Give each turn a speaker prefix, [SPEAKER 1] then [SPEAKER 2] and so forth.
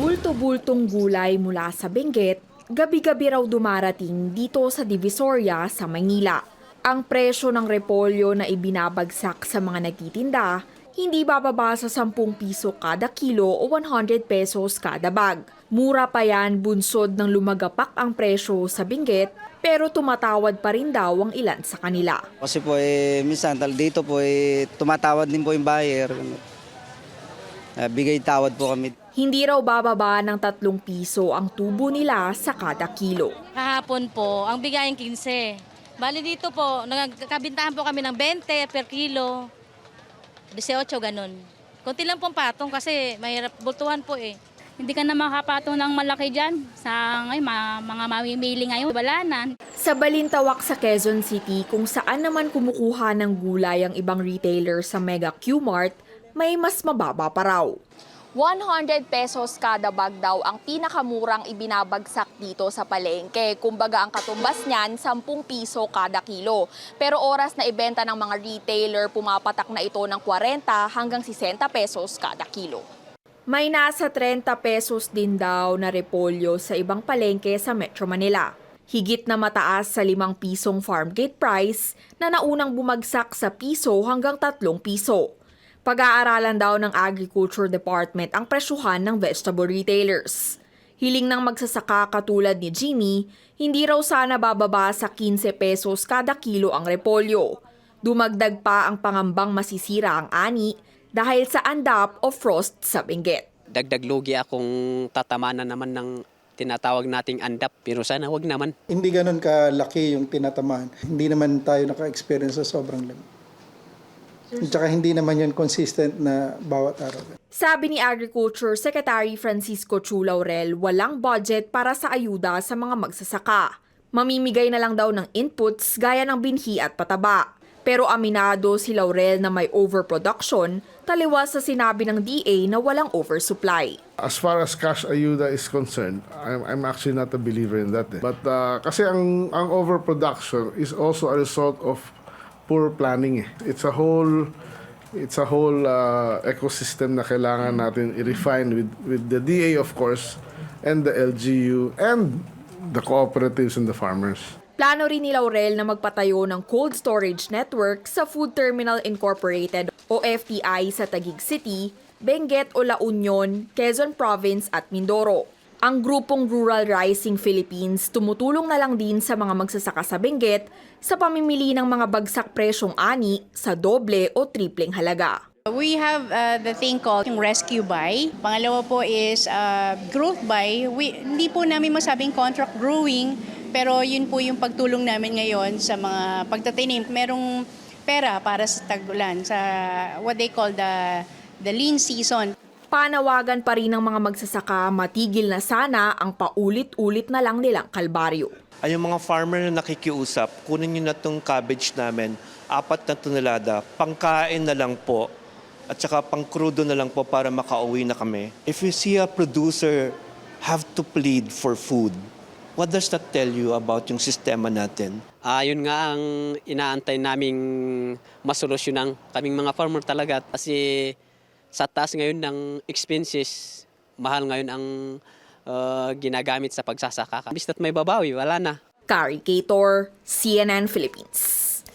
[SPEAKER 1] Bulto-bultong gulay mula sa Benguet, gabi-gabi raw dumarating dito sa Divisoria sa Maynila. Ang presyo ng repolyo na ibinabagsak sa mga nagtitinda, hindi bababa sa 10 piso kada kilo o 100 pesos kada bag. Mura pa yan bunsod ng lumagapak ang presyo sa Benguet, pero tumatawad pa rin daw ang ilan sa kanila.
[SPEAKER 2] Kasi po eh, minsan dito po eh, tumatawad din po yung buyer. Eh, bigay tawad po kami.
[SPEAKER 1] Hindi raw bababa ng 3 piso ang tubo nila sa kada kilo.
[SPEAKER 3] Kahapon po, ang bigayan 15. Bali dito po, nagkabintahan po kami ng 20 per kilo. 18 ganun. Kunti lang pong patong kasi mahirap bultuhan po eh.
[SPEAKER 4] Hindi ka na makapatong ng malaki dyan. Sa ngayon, ma- mga mamimili ngayon, wala na.
[SPEAKER 1] Sa Balintawak sa Quezon City, kung saan naman kumukuha ng gulay ang ibang retailer sa Mega Q-Mart, may mas mababa pa raw. 100 pesos kada bag daw ang pinakamurang ibinabagsak dito sa palengke. Kumbaga ang katumbas niyan, 10 piso kada kilo. Pero oras na ibenta ng mga retailer, pumapatak na ito ng 40 hanggang 60 pesos kada kilo. May nasa 30 pesos din daw na repolyo sa ibang palengke sa Metro Manila. Higit na mataas sa 5 pisong farm gate price na naunang bumagsak sa piso hanggang 3 piso. Pag-aaralan daw ng Agriculture Department ang presyuhan ng vegetable retailers. Hiling ng magsasaka katulad ni Jimmy, hindi raw sana bababa sa 15 pesos kada kilo ang repolyo. Dumagdag pa ang pangambang masisira ang ani dahil sa andap o frost sa Benguet.
[SPEAKER 5] dagdag lugi akong tatamanan naman ng tinatawag nating andap pero sana wag naman
[SPEAKER 6] Hindi ganun kalaki yung tinatamaan. Hindi naman tayo naka-experience sa sobrang laki. At saka hindi naman yun consistent na bawat araw.
[SPEAKER 1] Sabi ni Agriculture Secretary Francisco Chu Laurel, walang budget para sa ayuda sa mga magsasaka. Mamimigay na lang daw ng inputs gaya ng binhi at pataba. Pero aminado si Laurel na may overproduction, taliwas sa sinabi ng DA na walang oversupply.
[SPEAKER 7] As far as cash ayuda is concerned, I'm, I'm actually not a believer in that. Eh. But uh, kasi ang, ang overproduction is also a result of poor planning. Eh. It's a whole it's a whole uh, ecosystem na kailangan natin i-refine with, with the DA of course and the LGU and the cooperatives and the farmers.
[SPEAKER 1] Plano rin ni Laurel na magpatayo ng cold storage network sa Food Terminal Incorporated o FTI sa Taguig City, Benguet o La Union, Quezon Province at Mindoro. Ang grupong Rural Rising Philippines tumutulong na lang din sa mga magsasaka sa Benguet sa pamimili ng mga bagsak presyong ani sa doble o tripleng halaga.
[SPEAKER 8] We have uh, the thing called rescue buy. Pangalawa po is uh, growth buy. We, hindi po namin masabing contract growing, pero yun po yung pagtulong namin ngayon sa mga pagtatanim. Merong pera para sa tag-ulan, sa what they call the, the lean season.
[SPEAKER 1] Panawagan pa rin ng mga magsasaka matigil na sana ang paulit-ulit na lang nilang kalbaryo.
[SPEAKER 9] ay yung mga farmer na nakikiusap, kunin nyo na itong cabbage namin, apat na tonelada, pangkain na lang po, at saka pangkrudo na lang po para makauwi na kami. If you see a producer have to plead for food, what does that tell you about yung sistema natin?
[SPEAKER 5] Yun nga ang inaantay naming masolusyon ng kaming mga farmer talaga kasi sa taas ngayon ng expenses mahal ngayon ang ah, ginagamit sa pagsasaka. Bis may babawi, wala na.
[SPEAKER 1] Kari Kator, CNN Philippines.